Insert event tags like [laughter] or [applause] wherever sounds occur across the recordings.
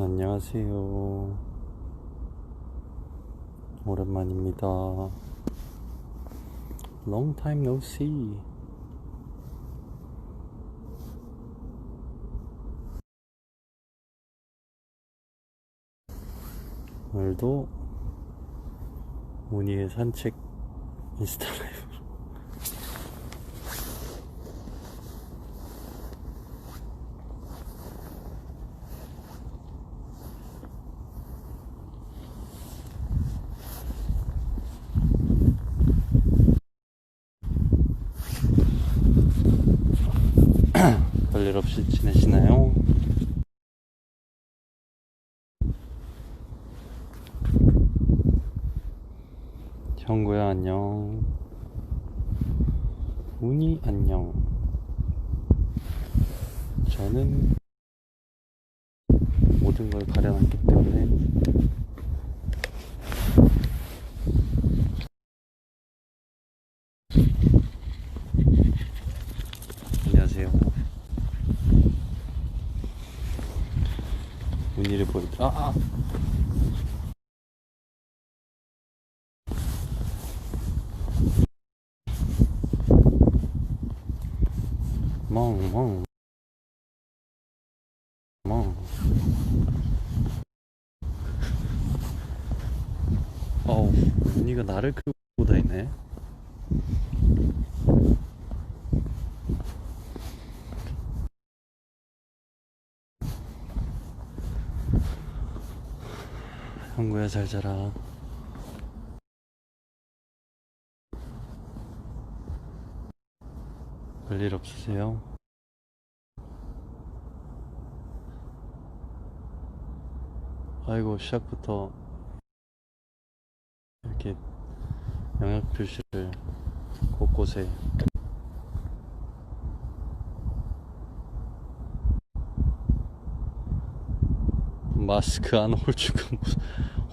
안녕하세요. 오랜만입니다. Long time no see. 오늘도 문희의 산책 인스타 라이브. 별일 없이 지내시나요? 형구야 안녕. 운이 안녕. 저는 모든 걸 가려놨기 때문에 안녕하세요. 운이를 보여드려 아, 아. 멍, 멍. 멍. 어우, 언니가 나를 끌고 다니네. 형구야, 잘 자라. 별일 없으세요? 아이고 시작부터 이렇게 영역 표시를 곳곳에 마스크 안 홀쭉한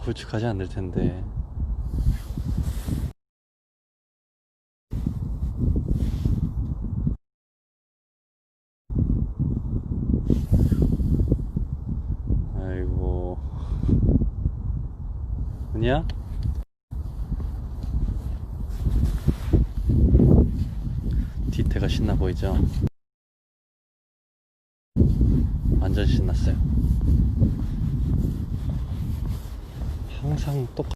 홀쭉하지 않을 텐데 아이고 아니야? 뒤태가 신나 보이죠? 완전 신났어요. 항상 똑같이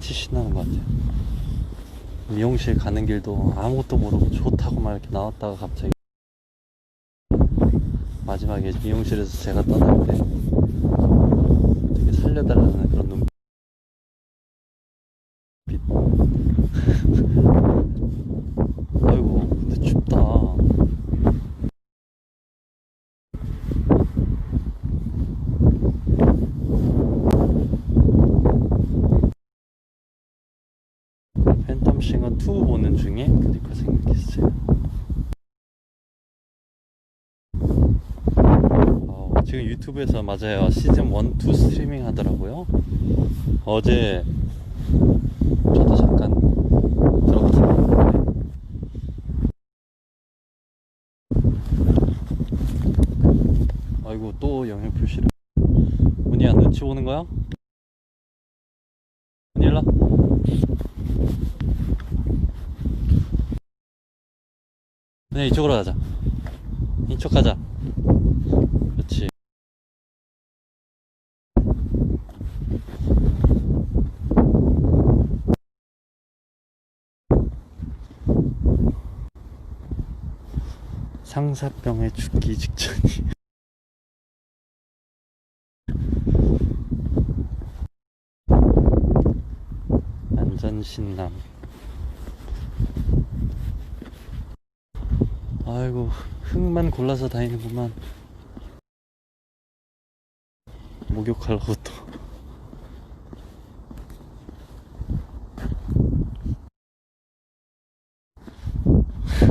신나는 것 같아요. 미용실 가는 길도 아무것도 모르고 좋다고 막 이렇게 나왔다가 갑자기 마지막에 미용실에서 제가 떠날 때 되게 살려달라는 그런 눈빛 아이고 근데 춥다 팬텀싱어 2 보는 중에 그니까 생각했어요. 어, 지금 유튜브에서 맞아요. 시즌 1, 2 스트리밍 하더라고요. 어제 저도 잠깐 들어갔었는데 아이고 또 영역 표시를. 문이야 눈치 보는 거야? 문이 일라 네 이쪽으로 가자. 이쪽 가자. 그렇지. 상사병에 죽기 직전이 완전 신남 아이고 흙만 골라서 다니는구만. 목욕하려고 또.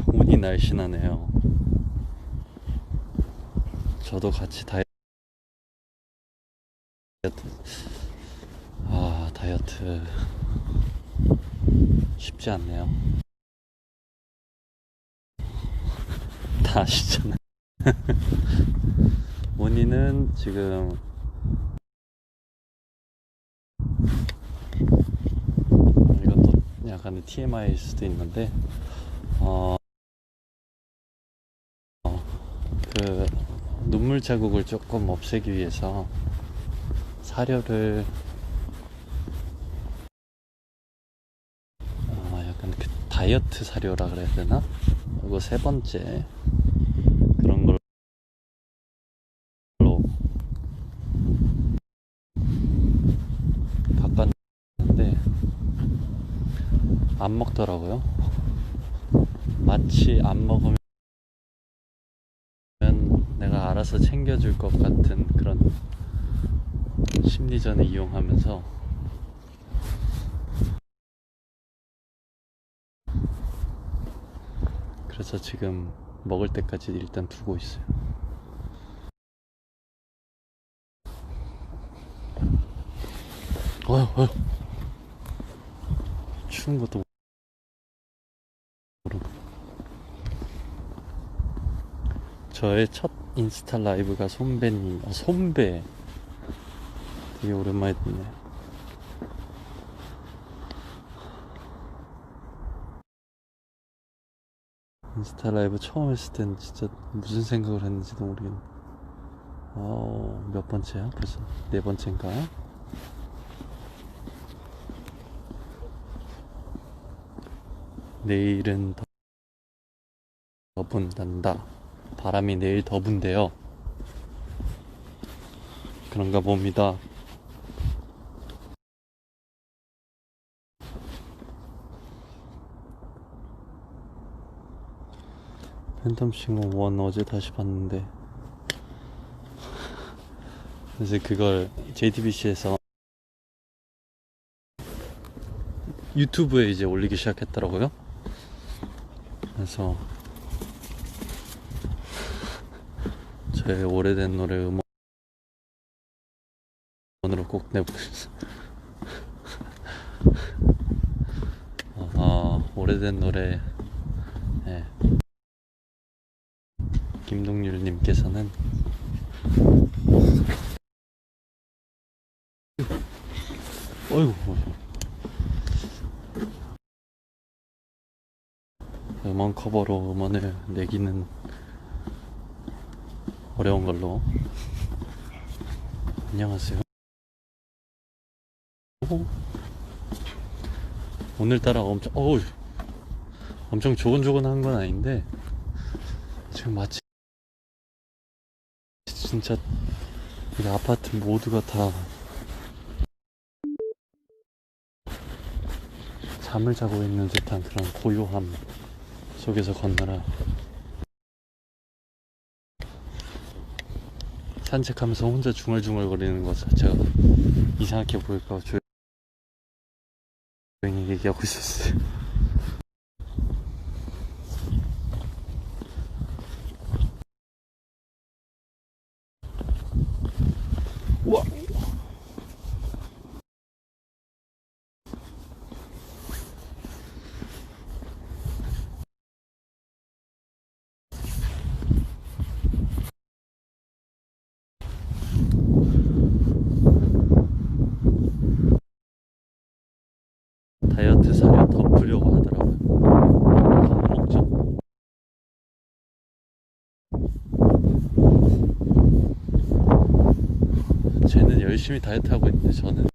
운이 날씬하네요. 저도 같이 다이어트. 아 다이어트 쉽지 않네요 다 [laughs] 아시잖아요 [laughs] 원인은 지금 이것도 약간의 TMI일 수도 있는데 어, 어, 그 눈물 자국을 조금 없애기 위해서 사료를 어, 약간 그 다이어트 사료라 그래야 되나? 그리고 세 번째 그런 걸로 바꿨는데 안 먹더라고요. 마치 안 먹으면 내가 알아서 챙겨줄 것 같은 그런 심리전을 이용하면서 그래서 지금 먹을 때까지 일단 두고 있어요. 어휴, 어휴. 추운 것도 모르고. 저의 첫 인스타 라이브가 손배님, 어, 손배. 되게 오랜만에 듣네. 인스타 라이브 처음 했을 땐 진짜 무슨 생각을 했는지도 모르겠네. 어, 몇 번째야? 벌써 네 번째인가? 내일은 더, 더 분단다. 바람이 내일 더 분대요. 그런가 봅니다. 팬텀 싱어 원 어제 다시 봤는데 [laughs] 이제 그걸 JTBC에서 유튜브에 이제 올리기 시작했더라고요. 그래서 [laughs] 저의 오래된 노래 음원으로 꼭 싶어요. [laughs] 아, 오래된 노래 김동률님께서는 어이구. 음원 커버로 음원을 내기는 어려운 걸로. 안녕하세요. 오. 오늘따라 엄청 어우. 엄청 조곤조곤한 건 아닌데 지금 마치 진짜 이 아파트 모두가 다 잠을 자고 있는 듯한 그런 고요함 속에서 걷느라 산책하면서 혼자 중얼중얼 거리는 것 자체가 이상하게 보일까 조용히 얘기하고 있었어요. 다이어트 사료 덮으려고 하더라고요. 안 먹죠. 쟤는 열심히 다이어트 하고 있는데 저는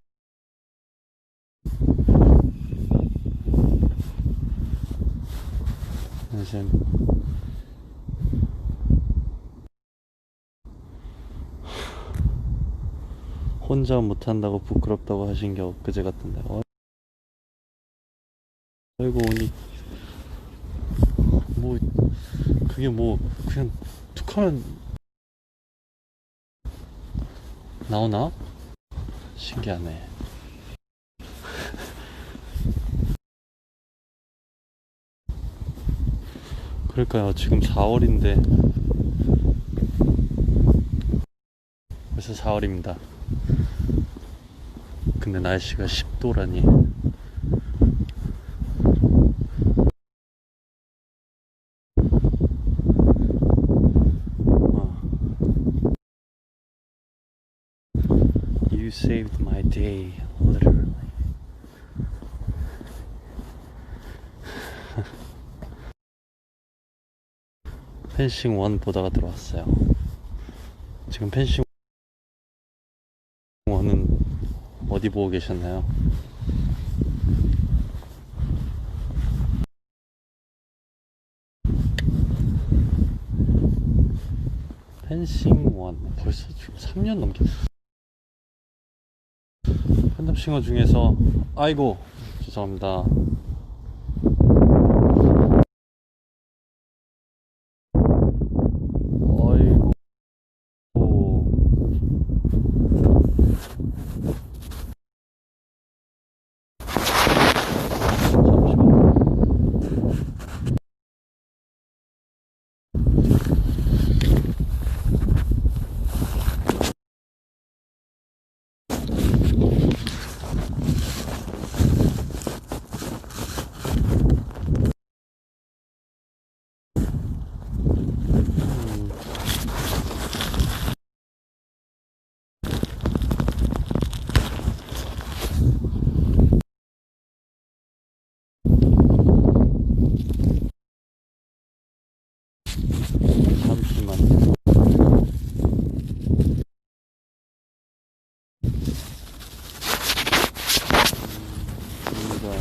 혼자 못한다고 부끄럽다고 하신 게 엊그제 같은데 어, 아이고 오니 뭐 그게 뭐 그냥 툭 하면 나오나? 신기하네. 그러니까요? 지금 4월인데 벌써 4월입니다. 근데 날씨가 10도라니 saved my day, literally. [laughs] 펜싱 원 보다가 들어왔어요. 지금 펜싱 원은 어디 보고 계셨나요? 펜싱 원 벌써 지금 3년 넘게 싱어 중에서 아이고 죄송합니다 어이구 잠시만 음. 잠시만. 음, 우리가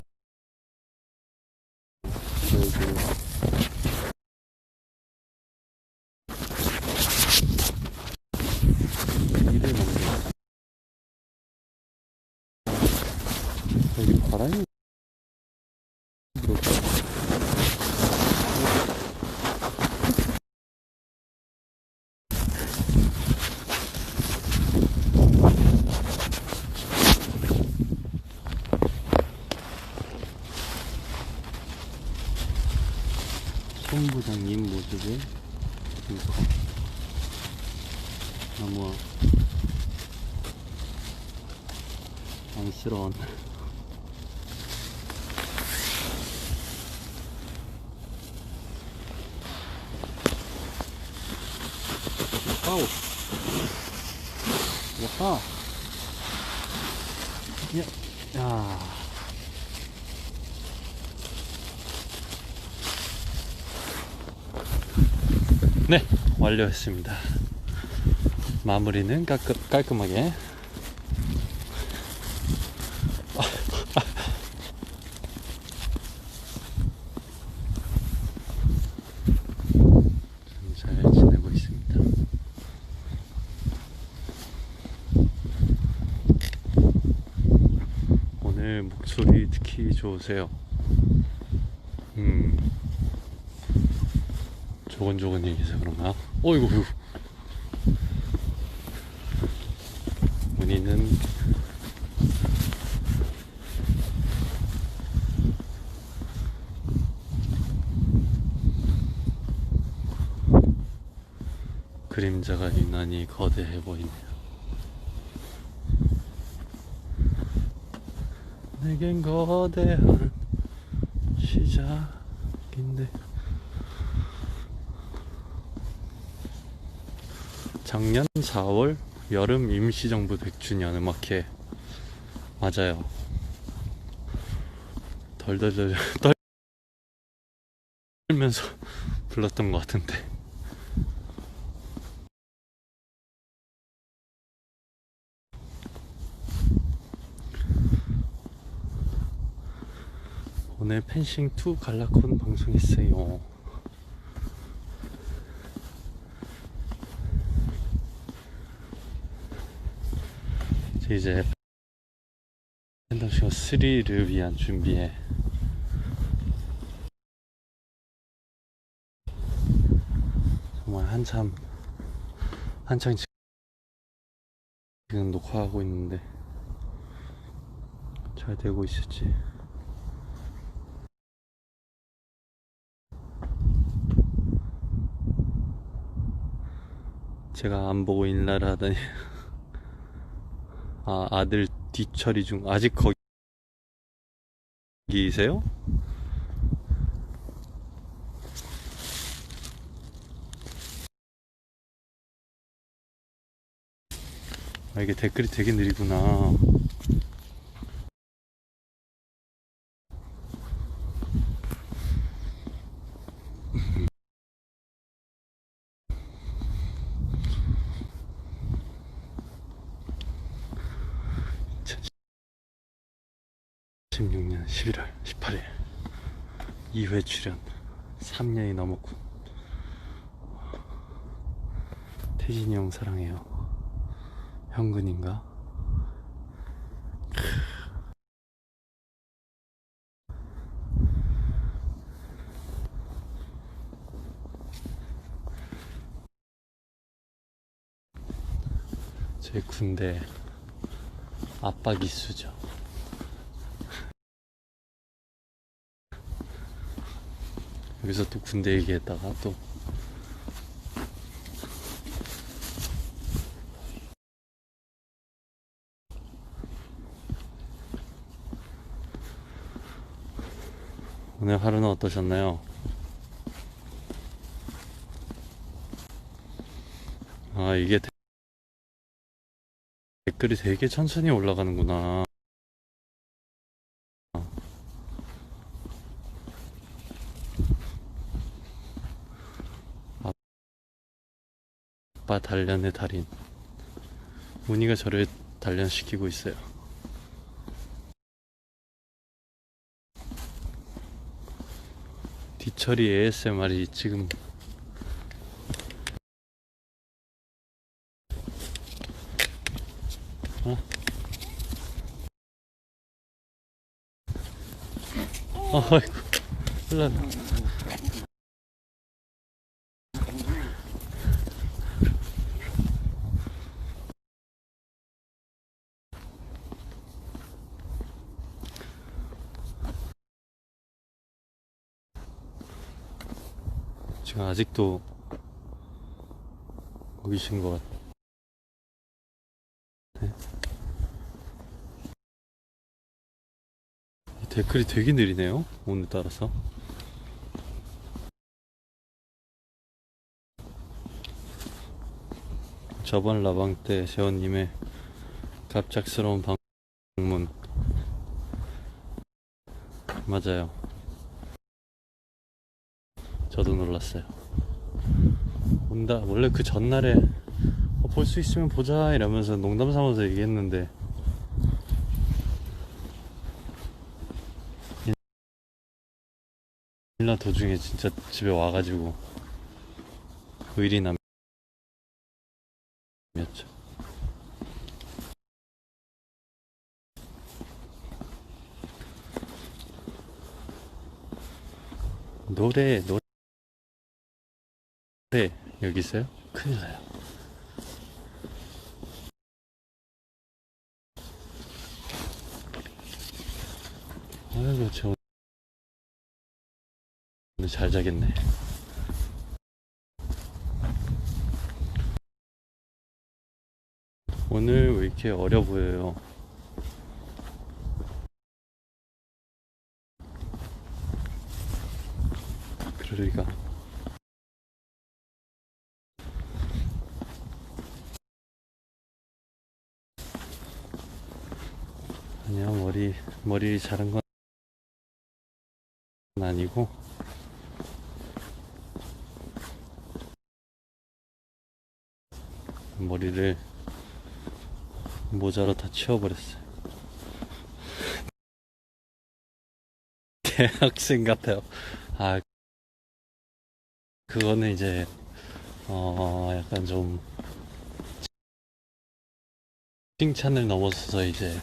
여기 일을 먹는 여기 바람이 불어서 손부장님 모습을 이거 너무 안쓰러운 와우 와하 야, 야. 네 완료했습니다 마무리는 깔끔, 깔끔하게 [laughs] 잘 지내고 있습니다. 오늘 목소리 특히 좋으세요. 음, 조곤조곤 얘기해서 그런가? 어이구, 어이구. 문희는 그림자가 유난히 거대해 보이네요. 내겐 거대한 시작인데 작년 4월 여름 임시정부 100주년 음악회 맞아요. 덜덜덜 [laughs] 떨면서 [laughs] 불렀던 것 같은데. 오늘 펜싱 2 갈라콘 방송했어요. 이제 이제 팬덤 쇼 3를 위한 준비에 정말 한참 한창 지금 녹화하고 있는데 잘 되고 있을지. 제가 안 보고 인라를 하다니 아 아들 뒤처리 중 아직 거기세요? 아, 이게 댓글이 되게 느리구나. (2016년 11월 18일) 2회 출연 3년이 넘었군 태진이 형 사랑해요 현근인가? 제 군대 아빠 기수죠. 여기서 또 군대 얘기했다가 또 오늘 하루는 어떠셨나요? 아 이게 데- 댓글이 되게 천천히 올라가는구나. 아빠 단련의 달인. 문희가 저를 단련시키고 있어요. 뒤처리 ASMR이 지금 어? 아이고 큰일 났네 지금 아직도 거기 계신 것 같아 댓글이 되게 느리네요. 오늘 따라서. 저번 라방 때 재원님의 갑작스러운 방문. 맞아요. 저도 놀랐어요. 온다. 원래 그 전날에 볼수 있으면 보자 이러면서 농담 삼아서 얘기했는데 일나 도중에 진짜 집에 와가지고 의리남이었죠. 노래 노래 여기 있어요? 큰일 나요. 아이고 저 오늘 잘 자겠네. 오늘 왜 이렇게 어려 보여요? 그러리가. 아니야, 머리, 머리 자른 건 아니고. 머리를 모자로 다 치워버렸어요. [laughs] 대학생 같아요. 아, 그거는 이제, 어, 약간 좀, 칭찬을 넘어서서 이제,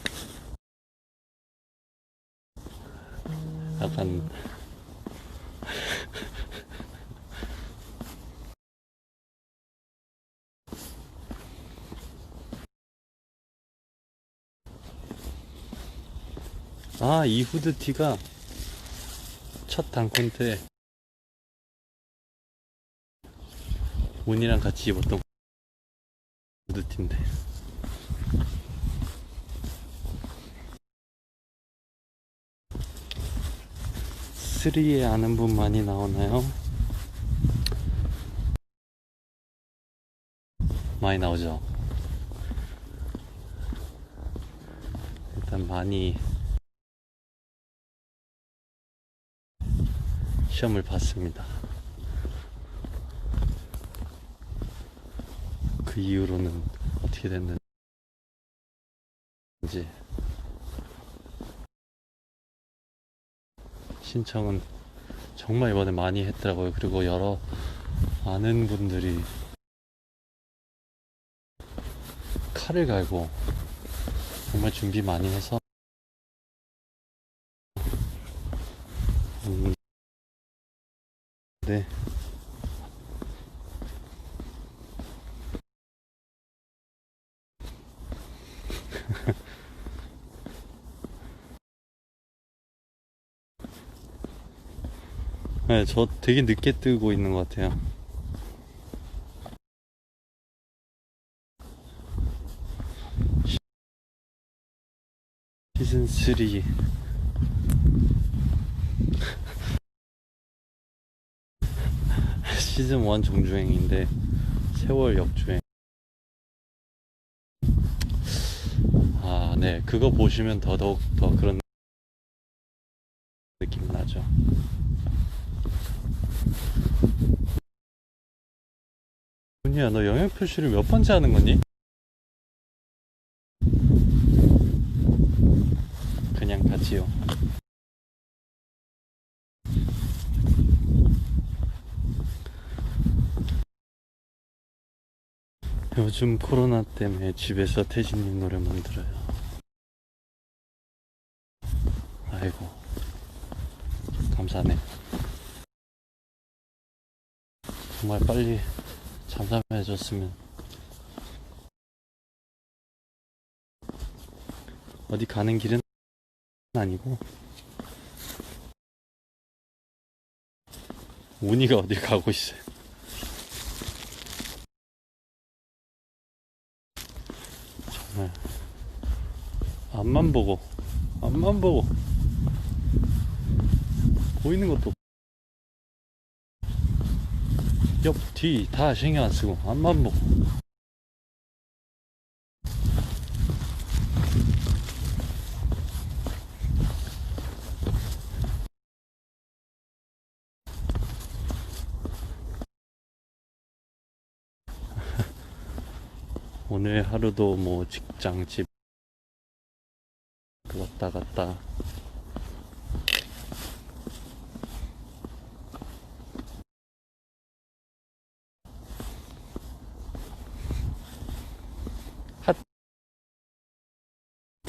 약간, 아, 이 후드티가 첫 단콘 때 운이랑 같이 입었던 후드티인데. 쓰리에 아는 분 많이 나오나요? 많이 나오죠. 일단 많이 시험을 봤습니다. 그 이후로는 어떻게 됐는지 신청은 정말 이번에 많이 했더라고요. 그리고 여러 많은 분들이 칼을 갈고 정말 준비 많이 해서 음, 네. 네, 저 되게 늦게 뜨고 있는 것 같아요. 시즌 3 [laughs] 시즌 1 정주행인데 세월 역주행 아, 네. 그거 보시면 더더욱 더 그런 느낌 나죠. 문희야, 너 영역 표시를 몇 번째 하는 거니? 그냥 가지요. 요즘 코로나 때문에 집에서 태진님 노래만 들어요. 아이고, 감사하네. 정말 빨리 잠잠해졌으면. 어디 가는 길은 아니고, 운이가 어딜 가고 있어요. 정말 앞만 보고 앞만 보고 보이는 것도 옆, 뒤 다 신경 안 쓰고 앞만 보고. [laughs] 오늘 하루도 뭐 직장 집 왔다 갔다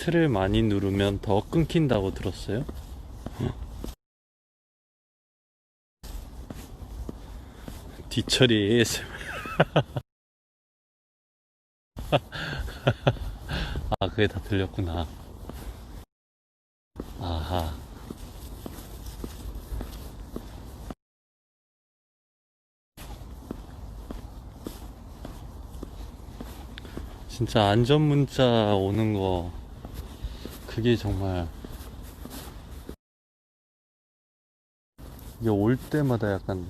하트를 많이 누르면 더 끊긴다고 들었어요? 뒤처리 [laughs] 아, 그게 다 들렸구나. 아하. 진짜 안전 문자 오는 거, 그게 정말, 이게 올 때마다 약간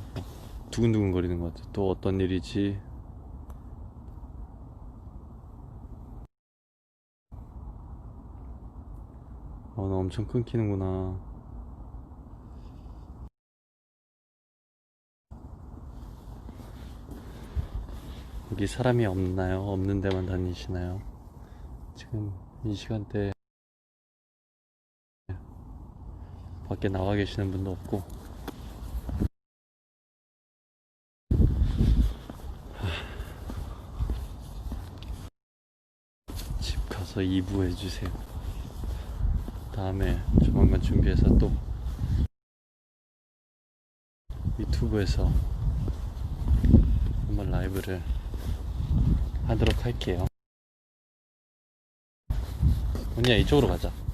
두근두근 거리는 것 같아. 또 어떤 일이지? 아, 나 엄청 끊기는구나. 여기 사람이 없나요? 없는 데만 다니시나요? 지금 이 시간대 밖에 나와 계시는 분도 없고 집 가서 2부 해주세요. 다음에 조만간 준비해서 또 유튜브에서 한번 라이브를 하도록 할게요. 언니야 이쪽으로 가자.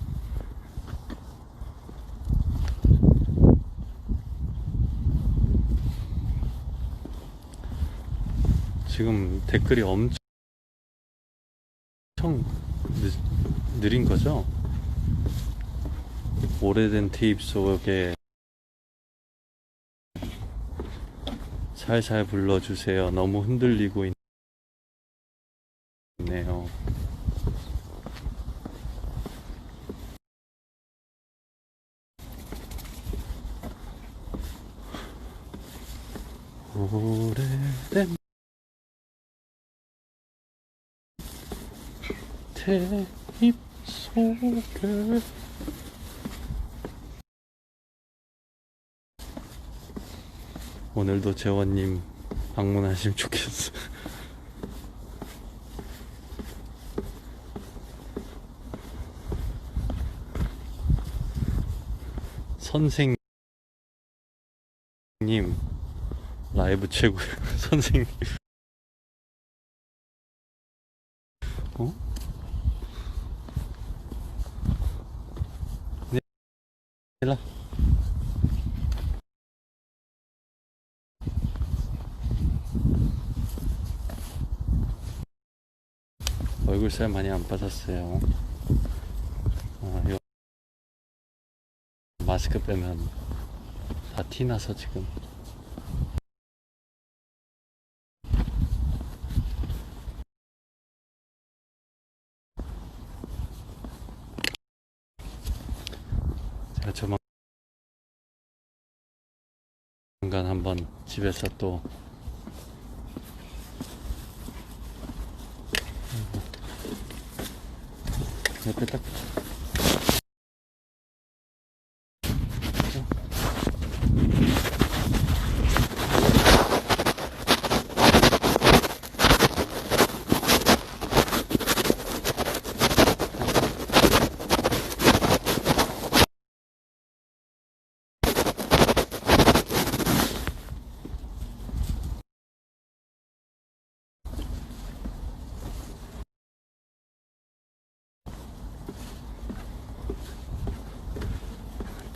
지금 댓글이 엄청 느린 거죠? 오래된 테이프 속에 살살 불러주세요. 너무 흔들리고 있네요. 오래 된 테잎 속에 오늘도 재원님 방문하시면 좋겠어. [laughs] 선생님 라이브 최고 [laughs] 선생님 어? 일라 얼굴 살 많이 안 빠졌어요. 아, 마스크 빼면 다 티나서 지금 조만간 한번 집에서 또 옆에 딱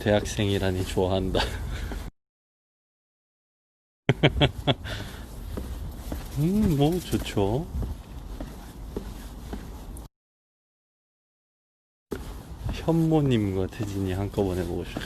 대학생이라니 좋아한다. [laughs] 음, 뭐 좋죠. 현모님과 태진이 한꺼번에 보고 싶어.